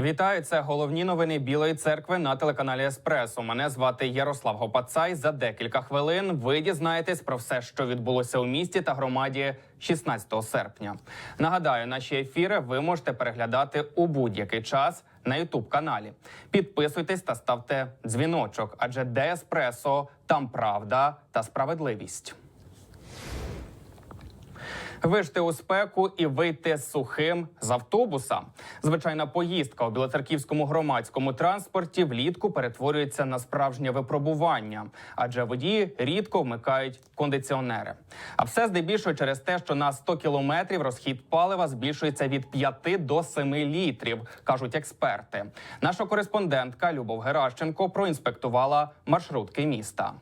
Вітаю, це головні новини Білої церкви на телеканалі Еспресо. Мене звати Ярослав Гопацай. За декілька хвилин ви дізнаєтесь про все, що відбулося у місті та громаді 16 серпня. Нагадаю, наші ефіри ви можете переглядати у будь-який час на Ютуб каналі. Підписуйтесь та ставте дзвіночок, адже де Еспресо, там правда та справедливість. Вижти у спеку і вийти сухим з автобуса. Звичайна поїздка у білоцерківському громадському транспорті влітку перетворюється на справжнє випробування, адже водії рідко вмикають кондиціонери. А все здебільшого через те, що на 100 кілометрів розхід палива збільшується від 5 до 7 літрів, кажуть експерти. Наша кореспондентка Любов Геращенко проінспектувала маршрутки міста.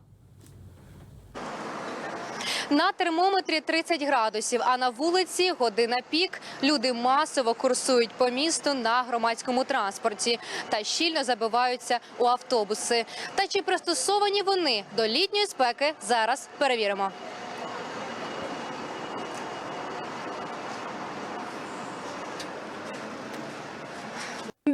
На термометрі 30 градусів, а на вулиці година пік. Люди масово курсують по місту на громадському транспорті та щільно забиваються у автобуси. Та чи пристосовані вони до літньої спеки? Зараз перевіримо.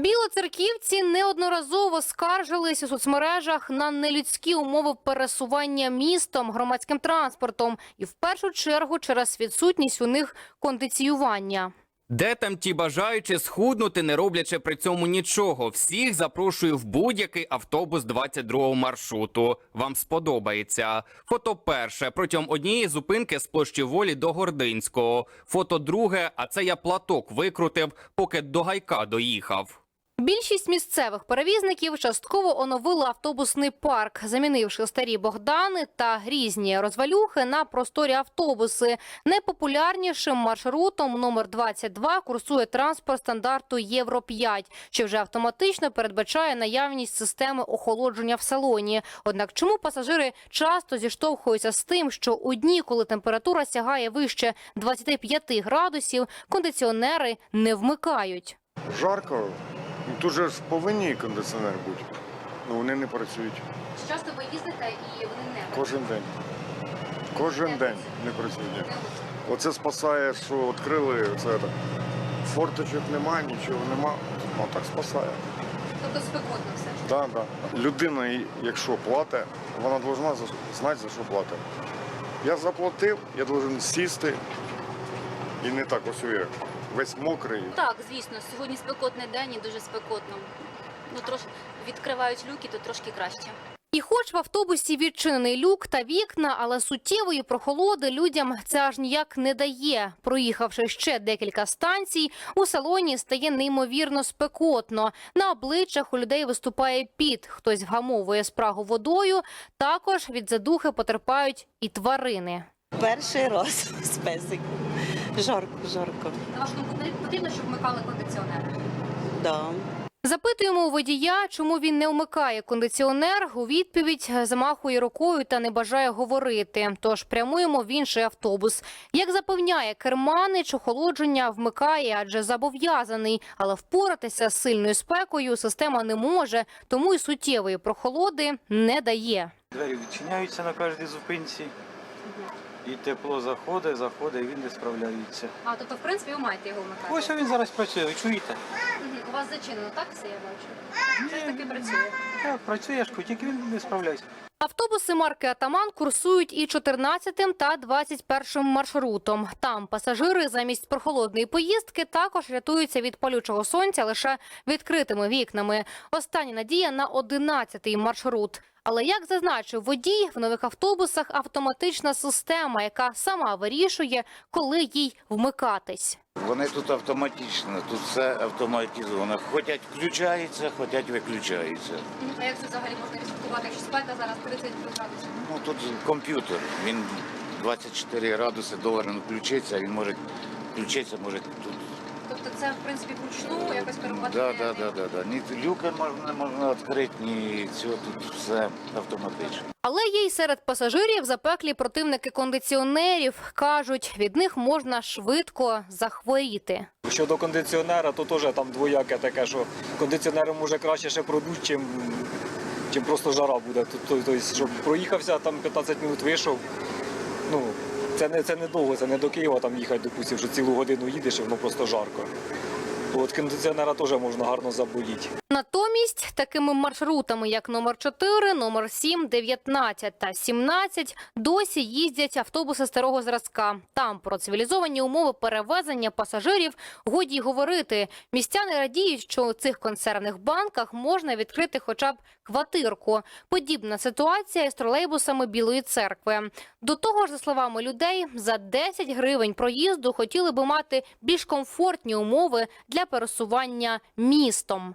Білоцерківці неодноразово скаржились у соцмережах на нелюдські умови пересування містом громадським транспортом, і в першу чергу через відсутність у них кондиціювання. Де там ті бажаючі схуднути, не роблячи при цьому нічого? Всіх запрошую в будь-який автобус 22-го маршруту. Вам сподобається. Фото перше протягом однієї зупинки з площі волі до Гординського. Фото друге, а це я платок викрутив, поки до гайка доїхав. Більшість місцевих перевізників частково оновили автобусний парк, замінивши старі Богдани та різні розвалюхи на просторі автобуси. Найпопулярнішим маршрутом номер 22 курсує транспорт стандарту Євро 5, що вже автоматично передбачає наявність системи охолодження в салоні. Однак, чому пасажири часто зіштовхуються з тим, що у дні, коли температура сягає вище 25 градусів, кондиціонери не вмикають. Жарко. Тут же ж повинні кондиціонери бути. Ну вони не працюють. Часто ви їздите і вони не Кожен день. Кожен день не працюють. Оце спасає, що відкрили це. так. Форточок немає, нічого нема. Ну так спасає. Тобто спекотно все. Да, да. Людина, якщо платить, вона повинна знати, за що платить. Я заплатив, я повинен сісти і не так ось я весь мокрий. Так, звісно, сьогодні спекотний день і дуже спекотно. Ну, трошки відкривають люки, то трошки краще. І хоч в автобусі відчинений люк та вікна, але суттєвої прохолоди людям це аж ніяк не дає. Проїхавши ще декілька станцій, у салоні стає неймовірно спекотно. На обличчях у людей виступає піт, хтось вгамовує спрагу водою. Також від задухи потерпають і тварини. Перший раз з песиком. Жарко, жарко. На вашу думку, потрібно, щоб вмикали кондиціонери? Да. Запитуємо у водія, чому він не вмикає кондиціонер. У відповідь замахує рукою та не бажає говорити. Тож прямуємо в інший автобус. Як запевняє керманич, охолодження вмикає, адже зобов'язаний. Але впоратися з сильною спекою система не може, тому й суттєвої прохолоди не дає. Двері відчиняються на кожній зупинці. І тепло заходить, заходить, і він не справляється. А тобто, в принципі, ви маєте його вмикати. Ось він зараз працює, ви чуєте? У вас зачинено, так все я бачу. Все ж таки працює. Так, працює, ж, тільки він не справляється. Автобуси марки Атаман курсують і 14 та 21 маршрутом. Там пасажири замість прохолодної поїздки також рятуються від палючого сонця лише відкритими вікнами. Остання надія на 11 маршрут. Але як зазначив водій, в нових автобусах автоматична система, яка сама вирішує, коли їй вмикатись. Вони тут автоматично, тут все автоматизовано. Хотять включається, хотять виключається. А як це взагалі можна відслідкувати, якщо спека зараз 30 градусів? Ну тут комп'ютер, він 24 градуси доларом включиться, він може включитися, може тут. Тобто це в принципі вручну якось керувати? Да, да, да, да, да. Ні люки можна, можна відкрити, ні цього тут все автоматично. Але є й серед пасажирів запеклі противники кондиціонерів. Кажуть, від них можна швидко захворіти. Щодо кондиціонера, то теж там двояке таке, що кондиціонером може краще ще продуть, чим, чим просто жара буде. Тобто, щоб проїхався, там 15 минут вийшов. Ну, це не, це не довго, це не до Києва там їхати, допустим, вже цілу годину їдеш і воно просто жарко. От кондиціонера теж можна гарно заболіти. Натомість такими маршрутами, як номер 4, номер 7, 19 та 17, досі їздять автобуси старого зразка. Там про цивілізовані умови перевезення пасажирів годі й говорити. Містяни радіють, що у цих консервних банках можна відкрити хоча б квартирку. Подібна ситуація із тролейбусами Білої церкви. До того ж, за словами людей, за 10 гривень проїзду хотіли би мати більш комфортні умови для пересування містом.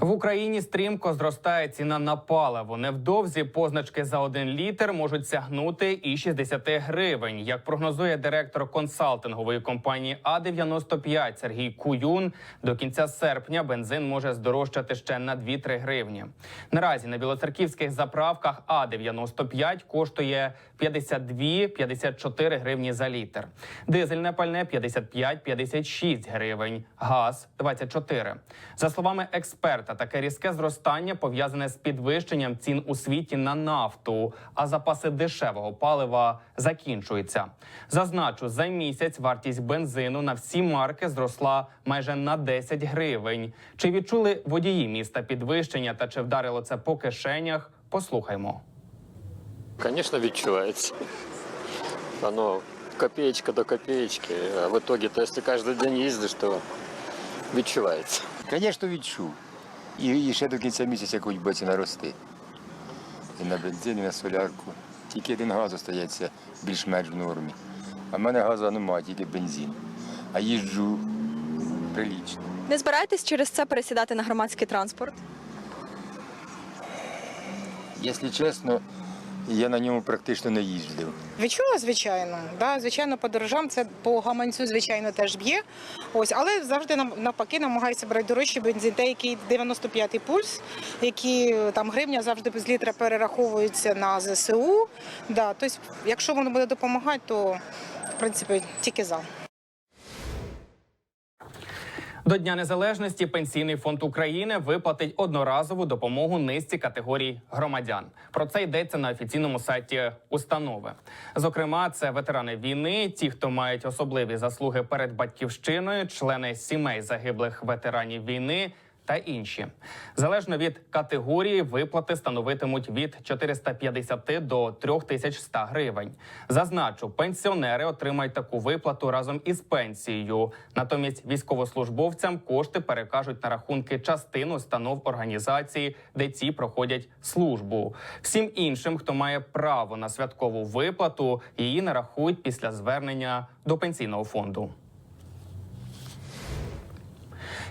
В Україні стрімко зростає ціна на паливо. Невдовзі позначки за один літр можуть сягнути і 60 гривень. Як прогнозує директор консалтингової компанії А95 Сергій Куюн, до кінця серпня бензин може здорожчати ще на 2-3 гривні. Наразі на білоцерківських заправках А95 коштує 52-54 гривні за літр. Дизельне пальне 55-56 гривень, газ 24. За словами експерта, таке різке зростання пов'язане з підвищенням цін у світі на нафту, а запаси дешевого палива закінчуються. Зазначу, за місяць вартість бензину на всі марки зросла майже на 10 гривень. Чи відчули водії міста підвищення та чи вдарило це по кишенях? Послухаймо. Конечно, відчувається. Оно копеечка до копеечки, а в итоге, то если каждый день їздиш, то відчувається. Звісно, відчув. І, і ще до кінця місяця якусь боці нарости. рости. І на бензин, і на солярку. Тільки один газ остається більш-менш в нормі. А в мене газу немає, тільки бензин. А їжджу прилічно. Не збираєтесь через це пересідати на громадський транспорт? Якщо чесно, я на ньому практично не їздив. Відчула, звичайно. Да, звичайно, подорожам це по гаманцю, звичайно, теж б'є. Ось, але завжди навпаки намагаюся брати дорожчий бензин, те, який 95-й пульс, які там гривня завжди без літра перераховуються на ЗСУ. Да, тобто, якщо воно буде допомагати, то в принципі тільки за. До Дня Незалежності Пенсійний фонд України виплатить одноразову допомогу низці категорій громадян. Про це йдеться на офіційному сайті установи. Зокрема, це ветерани війни, ті, хто мають особливі заслуги перед батьківщиною, члени сімей загиблих ветеранів війни. Та інші залежно від категорії виплати становитимуть від 450 до 3100 гривень. Зазначу, пенсіонери отримають таку виплату разом із пенсією. Натомість військовослужбовцям кошти перекажуть на рахунки частин установ організації, де ці проходять службу. Всім іншим, хто має право на святкову виплату, її нарахують після звернення до пенсійного фонду.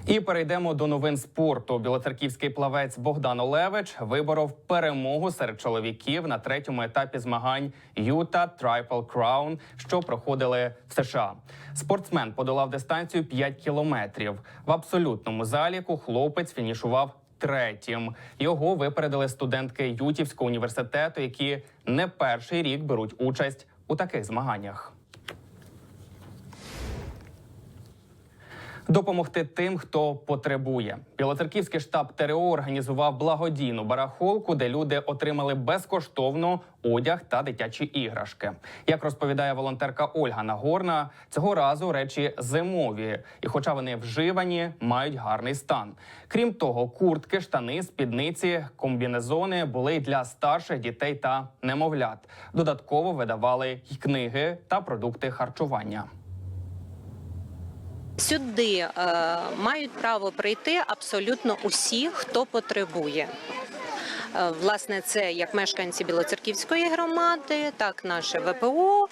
І перейдемо до новин спорту. Білоцерківський плавець Богдан Олевич виборов перемогу серед чоловіків на третьому етапі змагань Юта Triple Crown, що проходили в США. Спортсмен подолав дистанцію 5 кілометрів. В абсолютному заліку хлопець фінішував. Третім його випередили студентки Ютівського університету, які не перший рік беруть участь у таких змаганнях. Допомогти тим, хто потребує. Білоцерківський штаб ТРО організував благодійну барахолку, де люди отримали безкоштовно одяг та дитячі іграшки. Як розповідає волонтерка Ольга Нагорна, цього разу речі зимові, і, хоча вони вживані, мають гарний стан. Крім того, куртки, штани, спідниці, комбінезони були й для старших дітей та немовлят. Додатково видавали й книги та продукти харчування. Сюди е, мають право прийти абсолютно усі, хто потребує. Е, Власне, це як мешканці Білоцерківської громади, так наше ВПО,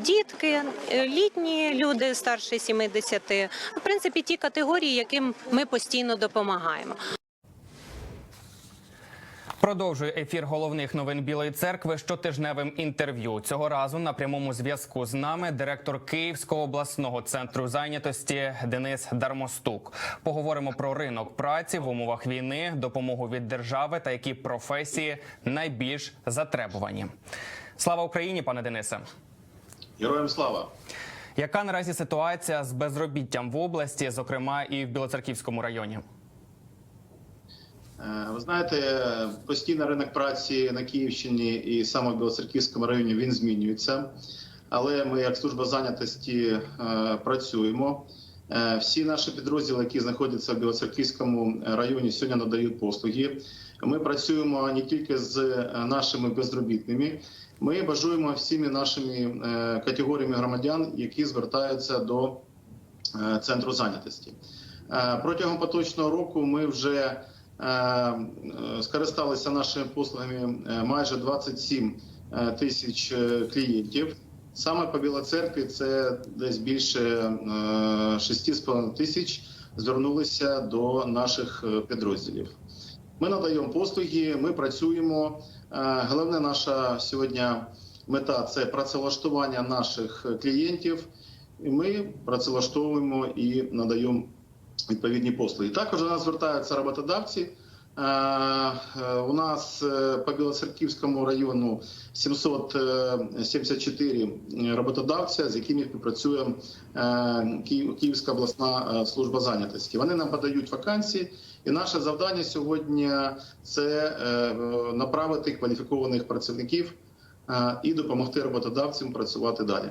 дітки, е, літні люди старше 70. В принципі, ті категорії, яким ми постійно допомагаємо. Продовжує ефір головних новин Білої церкви щотижневим інтерв'ю. Цього разу на прямому зв'язку з нами директор Київського обласного центру зайнятості Денис Дармостук. Поговоримо про ринок праці в умовах війни, допомогу від держави та які професії найбільш затребувані. Слава Україні, пане Денисе. Героям слава! Яка наразі ситуація з безробіттям в області, зокрема і в Білоцерківському районі? Е, Ви знаєте, постійно ринок праці на Київщині і саме в Білоцерківському районі він змінюється. Але ми, як служба зайнятості, е, працюємо. Е, Всі наші підрозділи, які знаходяться в Білоцерківському районі, сьогодні надають послуги. Ми працюємо не тільки з нашими безробітними, ми бажаємо всіми нашими категоріями громадян, які звертаються до центру зайнятості. Протягом поточного року ми вже скористалися нашими послугами е, майже 27 е, тисяч е, клієнтів. Саме по Білоцеркві це десь більше е, 6,5 тисяч звернулися до наших е, підрозділів. Ми надаємо послуги, ми працюємо. Е, Головне наша сьогодні мета це працевлаштування наших клієнтів. І ми працевлаштовуємо і надаємо відповідні послуги. Також до нас звертаються роботодавці. Е, е, У нас е, по Білоцерківському району 774 роботодавця, з якими співпрацює Київ- Київська обласна служба зайнятості. Вони нам подають вакансії, і наше завдання сьогодні це направити кваліфікованих працівників і допомогти роботодавцям працювати далі.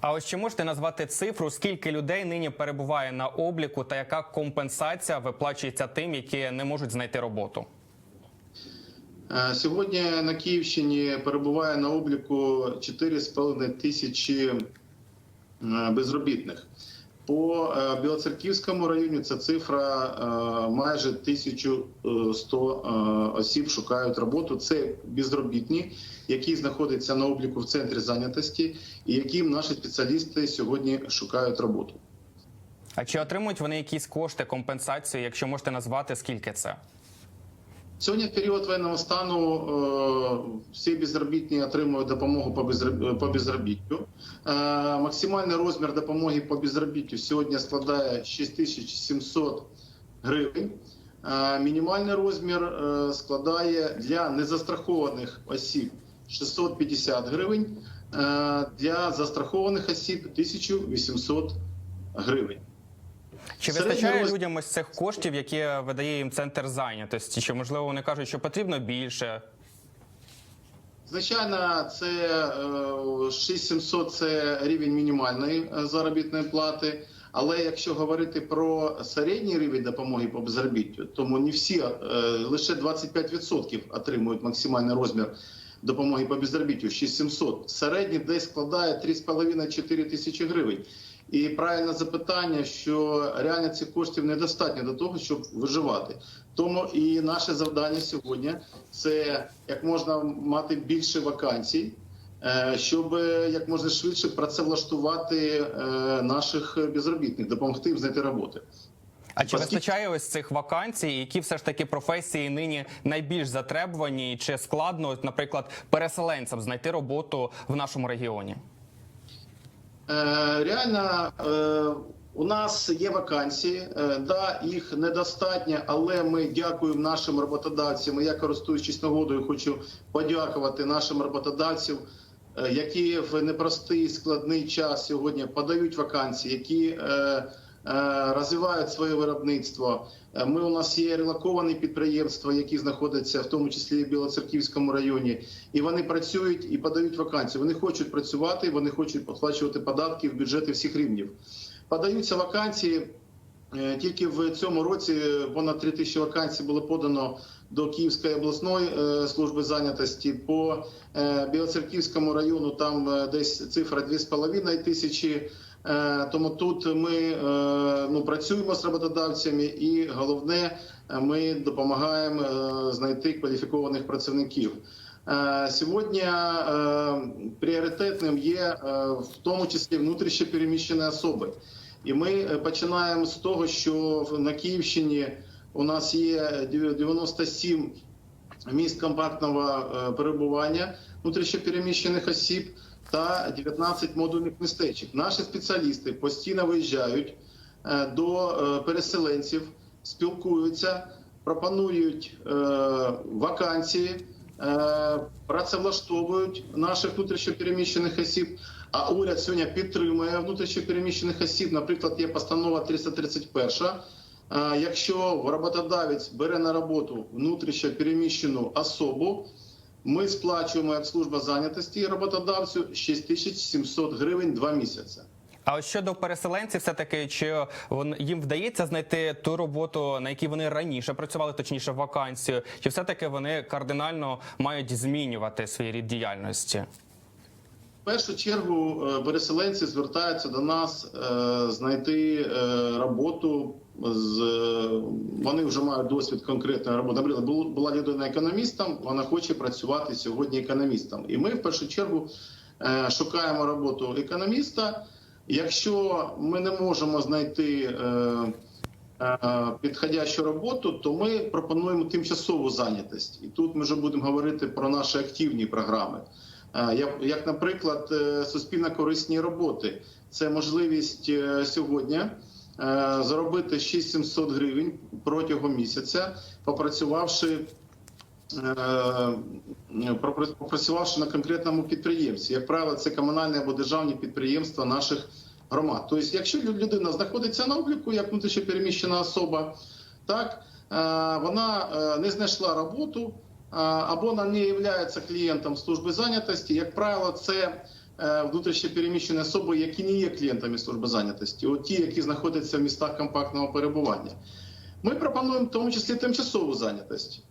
А ось чи можете назвати цифру, скільки людей нині перебуває на обліку, та яка компенсація виплачується тим, які не можуть знайти роботу? Е, Сьогодні на Київщині перебуває на обліку 4,5 тисячі е, безробітних. По е, Білоцерківському районі ця цифра е, майже 1100 е, осіб шукають роботу. Це безробітні, які знаходяться на обліку в центрі зайнятості, і яким наші спеціалісти сьогодні шукають роботу. А чи отримують вони якісь кошти, компенсацію, якщо можете назвати, скільки це? Сьогодні в період воєнного стану е, всі безробітні отримують допомогу по безробіттю. Е, Максимальний розмір допомоги по безробіттю сьогодні складає 6700 гривень. Е, Мінімальний розмір складає для незастрахованих осіб 650 гривень, для застрахованих осіб 1800 гривень. Чи вистачає роз- людям ось цих коштів, які видає їм центр зайнятості? Чи можливо вони кажуть, що потрібно більше? Звичайно, це е, 6700 – це рівень мінімальної е, заробітної плати. Але якщо говорити про середній рівень допомоги по безробіттю, тому не всі е, лише 25% отримують максимальний розмір допомоги по безробіттю 6700. Середній десь складає 3,5-4 тисячі гривень. І правильне запитання, що реально цих коштів недостатньо до того, щоб виживати. Тому і наше завдання сьогодні це як можна мати більше вакансій, е, щоб е, як можна швидше працевлаштувати е, наших безробітних, допомогти їм знайти роботи. А чи вистачає ось цих вакансій? Які все ж таки професії нині найбільш затребувані? Чи складно, наприклад, переселенцям знайти роботу в нашому регіоні? Е, Реально е, у нас є вакансії, е, да, їх недостатньо, але ми дякуємо нашим роботодавцям. Я користуючись нагодою, хочу подякувати нашим роботодавцям, які в непростий складний час сьогодні подають вакансії, які розвивають своє виробництво. Е, Ми у нас є релоковані підприємства, які знаходяться в тому числі в Білоцерківському районі, і вони працюють і подають вакансії. Вони хочуть працювати, вони хочуть оплачувати податки в бюджети всіх рівнів. Подаються вакансії. Е, Тільки в цьому році понад 3 тисячі вакансій було подано до Київської обласної е, служби зайнятості. По е, Білоцерківському району там е, десь цифра 2,5 тисячі. Тому тут ми ну, працюємо з роботодавцями, і головне, ми допомагаємо знайти кваліфікованих працівників. Сьогодні пріоритетним є в тому числі внутрішньо переміщені особи. І ми починаємо з того, що на Київщині у нас є дев- 97 місць компактного е, перебування внутрішньопереміщених осіб та 19 модульних містечок. Наші спеціалісти постійно виїжджають е, до е, переселенців, спілкуються, пропонують вакансії, працевлаштовують наших внутрішньопереміщених осіб. А уряд сьогодні підтримує внутрішньопереміщених осіб. Наприклад, є постанова 331 Е, Якщо роботодавець бере на роботу внутрішньо переміщену особу, ми сплачуємо як служба зайнятості роботодавцю 6700 гривень два місяці. А от щодо переселенців, все таки чи їм вдається знайти ту роботу, на якій вони раніше працювали, точніше вакансію, чи все таки вони кардинально мають змінювати свій рід діяльності? В першу чергу е, переселенці звертаються до нас е, знайти е, роботу. З е, вони вже мають досвід конкретної роботи. Наприклад, була людина економістом, вона хоче працювати сьогодні економістом. І ми в першу чергу е, шукаємо роботу економіста. Якщо ми не можемо знайти е, підходящу роботу, то ми пропонуємо тимчасову зайнятість. І тут ми вже будемо говорити про наші активні програми. Як, наприклад, е, суспільно-корисні роботи, це можливість сьогодні заробити 6700 гривень протягом місяця, попрацювавши. е, Попрацювавши на конкретному підприємстві, як правило, це комунальне або державні підприємства наших громад. Тобто, якщо людина знаходиться на обліку як внутрішньопереміщена особа, так е, вона е, не знайшла роботу або вона не є клієнтом служби зайнятості. Як правило, це е, внутрішньо переміщені особи, які не є клієнтами служби зайнятості, от ті, які знаходяться в містах компактного перебування. Ми пропонуємо в тому числі тимчасову зайнятість.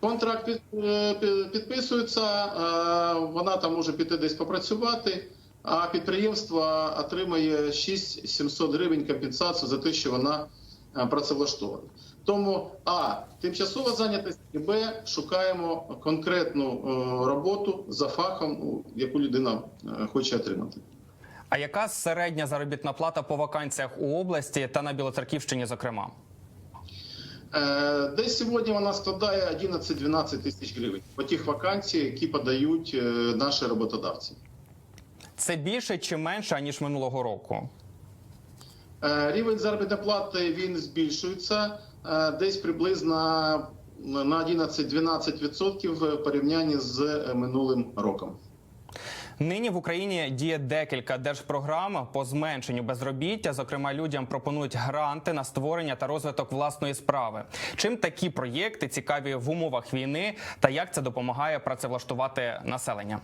Контракт е, під- підписується, е, вона там може піти десь попрацювати, а підприємство отримає 6-700 гривень компенсацію за те, що вона е, працевлаштована. Тому а тимчасова зайнятість, і б шукаємо конкретну е, роботу за фахом, яку людина е, хоче отримати. А яка середня заробітна плата по вакансіях у області та на Білоцерківщині, зокрема? Е, Десь сьогодні вона складає 11-12 тисяч гривень по тих вакансіях, які подають наші роботодавці. Це більше чи менше ніж минулого року? Рівень заробітної плати він збільшується десь приблизно на 11-12% в порівнянні з е, минулим роком. Нині в Україні діє декілька держпрограм по зменшенню безробіття. Зокрема, людям пропонують гранти на створення та розвиток власної справи. Чим такі проєкти цікаві в умовах війни, та як це допомагає працевлаштувати населення?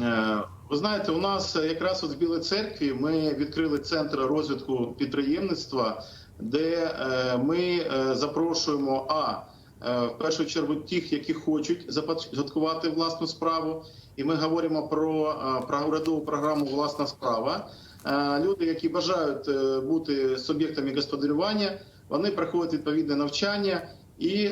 Е, Ви знаєте, у нас якраз от в Білій церкві ми відкрили центр розвитку підприємництва, де е, ми е, запрошуємо а е, в першу чергу тих, які хочуть започаткувати власну справу, і ми говоримо про, про урядову програму Власна справа. Люди, які бажають бути суб'єктами господарювання, вони проходять відповідне навчання. І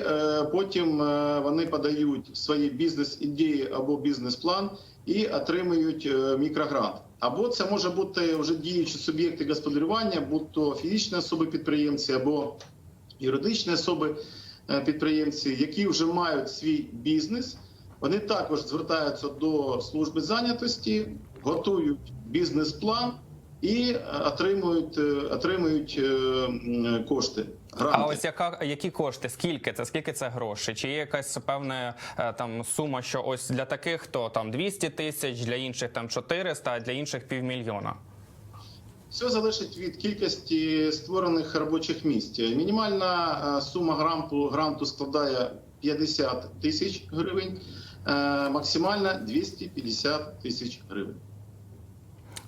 потім вони подають свої бізнес-ідеї або бізнес-план і отримують мікрогрант. Або це може бути вже діючі суб'єкти господарювання, будь то фізичні особи підприємці або юридичні особи е, які вже мають свій бізнес. Вони також звертаються до служби зайнятості, готують бізнес-план і е, отримують, е, отримують кошти. А ось яка які кошти? Скільки це? Скільки це грошей? Чи є якась певна е, там сума, що ось для таких то там 200 тисяч, для інших там 400, а для інших півмільйона? Все залежить від кількості створених робочих місць. Мінімальна е, сума гранту, гранту складає 50 тисяч гривень, е, максимальна 250 тисяч гривень.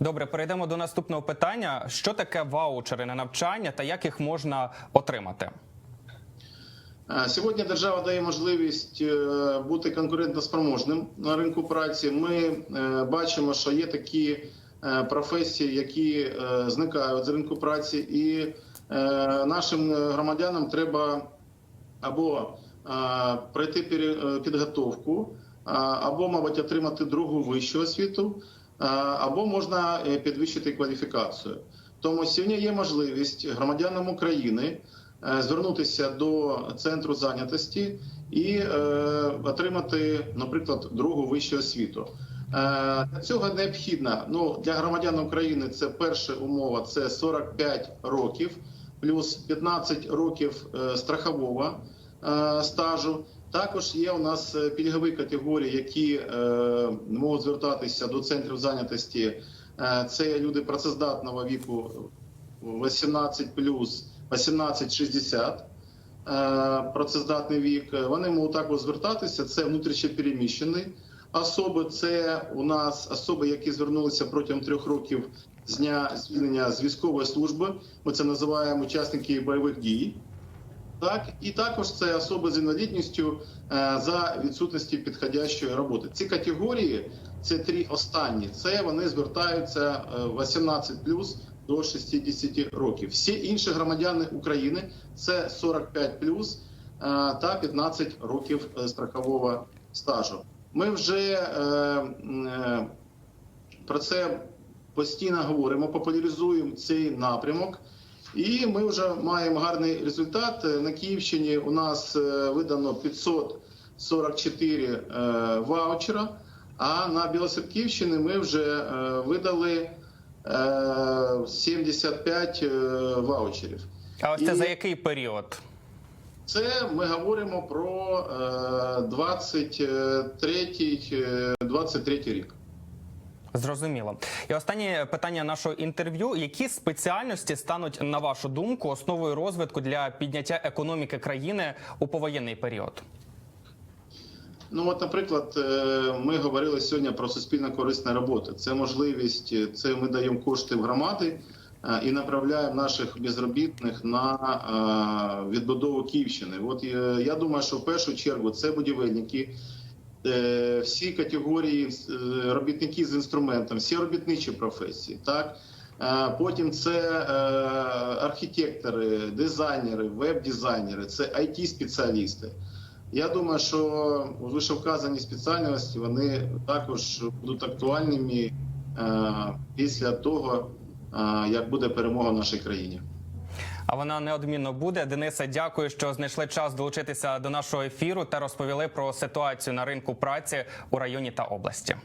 Добре, перейдемо до наступного питання: що таке ваучери на навчання та як їх можна отримати? Е, Сьогодні держава дає можливість е, бути конкурентоспроможним на ринку праці. Ми е, бачимо, що є такі професії, які зникають з ринку праці, і нашим громадянам треба або пройти підготовку, або, мабуть, отримати другу вищу освіту, або можна е, підвищити кваліфікацію. Тому сьогодні є можливість громадянам України е, звернутися до центру зайнятості і е, отримати, наприклад, другу вищу освіту. Е, Для цього необхідно ну для громадян України. Це перша умова це 45 років, плюс 15 років е, страхового е, стажу. Також є у нас е, пільгові категорії, які е, можуть звертатися до центрів зайнятості. Е, Це люди працездатного віку 18 плюс. 18-60 е, працездатний вік. Вони можуть також звертатися. Це внутрішньопереміщені особи. Це у нас особи, які звернулися протягом трьох років з дня звільнення з військової служби. Ми це називаємо учасники бойових дій. Так, і також це особи з інвалідністю е, за відсутності підходящої роботи. Ці категорії, це три останні. Це вони звертаються е, 18 до 60 років. Всі інші громадяни України це 45 плюс та 15 років е, страхового стажу. Ми вже е, е, про це постійно говоримо, популяризуємо цей напрямок. І ми вже маємо гарний результат. На Київщині у нас е, видано 544 е, ваучера, а на Білоцерківщині ми вже е, видали е, 75 е, ваучерів. А ось це І- за який період? Це ми говоримо про е, 23, е, 23 рік. Зрозуміло. І останнє питання нашого інтерв'ю: які спеціальності стануть, на вашу думку, основою розвитку для підняття економіки країни у повоєнний період? Ну, от, наприклад, е, ми говорили сьогодні про суспільно корисні роботи. Це можливість, е, це ми даємо кошти в громади е, і направляємо наших безробітних на відбудову Київщини. От я думаю, що в першу чергу це будівельники. Е, Всі категорії е, робітники з інструментом, всі робітничі професії, так Е, потім це архітектори, дизайнери, веб-дизайнери, це it спеціалісти я думаю, що вишевказані спеціальності вони також будуть актуальними після того, як буде перемога в нашій країні. А вона неодмінно буде. Денисе, дякую, що знайшли час долучитися до нашого ефіру та розповіли про ситуацію на ринку праці у районі та області.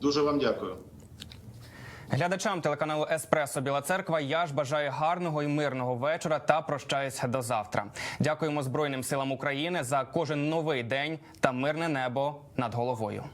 Дуже вам дякую. Глядачам телеканалу Еспресо Біла Церква. Я ж бажаю гарного і мирного вечора та прощаюся до завтра. Дякуємо Збройним силам України за кожен новий день та мирне небо над головою.